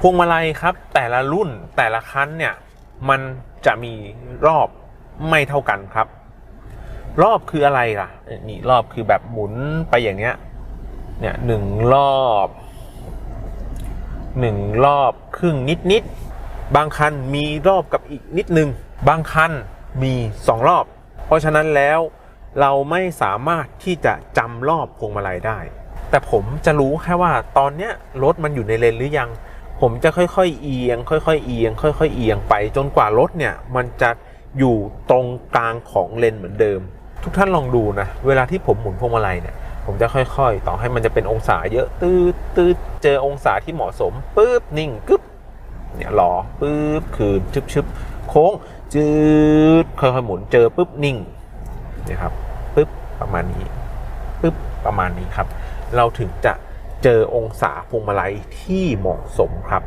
พวงมาลัยครับ แต่ละรุ่นแต่ละคันเนี่ยมันจะมีรอบไม่เท่ากันครับ รอบคืออะไรล่ะนี่รอบคือแบบหมุนไปอย่างเนี้ยเนี่ยหนึ่งรอบหนึ่งรอบครึ่งนิดนิดๆบางคันมีรอบกับอีกนิดนึง บางคันมีสองรอบ เพราะฉะนั้นแล้วเราไม่สามารถที่จะจำรอบพวงมาลัยได้ แต่ผมจะรู้แค่ว่าตอนเนี้ยรถมันอยู่ในเลนหรือยัง ผมจะค่อยๆเอียง ค่อยๆเอียง ค่อยๆเอียงไปจนกว่ารถเนี่ยมันจะอยู่ตรงกลางของเลนเหมือนเดิม ทุกท่านลองดูนะ เวลาที่ผมหมุนพวงมาลัยเนี่ยผมจะค่อยๆ ต่อให้มันจะเป็นองศาเยอะตืดตืดเจอองศาที่เหมาะสมปุ๊บนิ่งกึ๊บเนี่ยรอปุ๊บคืนชึบชึบโค้งจืดค่อยๆหมุนเจอปุ๊บนิ่งนี่ยครับปุ๊บประมาณนี้ปุ๊บประมาณนี้ครับ เราถึงจะ เจอองศาพวงมาลัยที่เหมาะสมครับ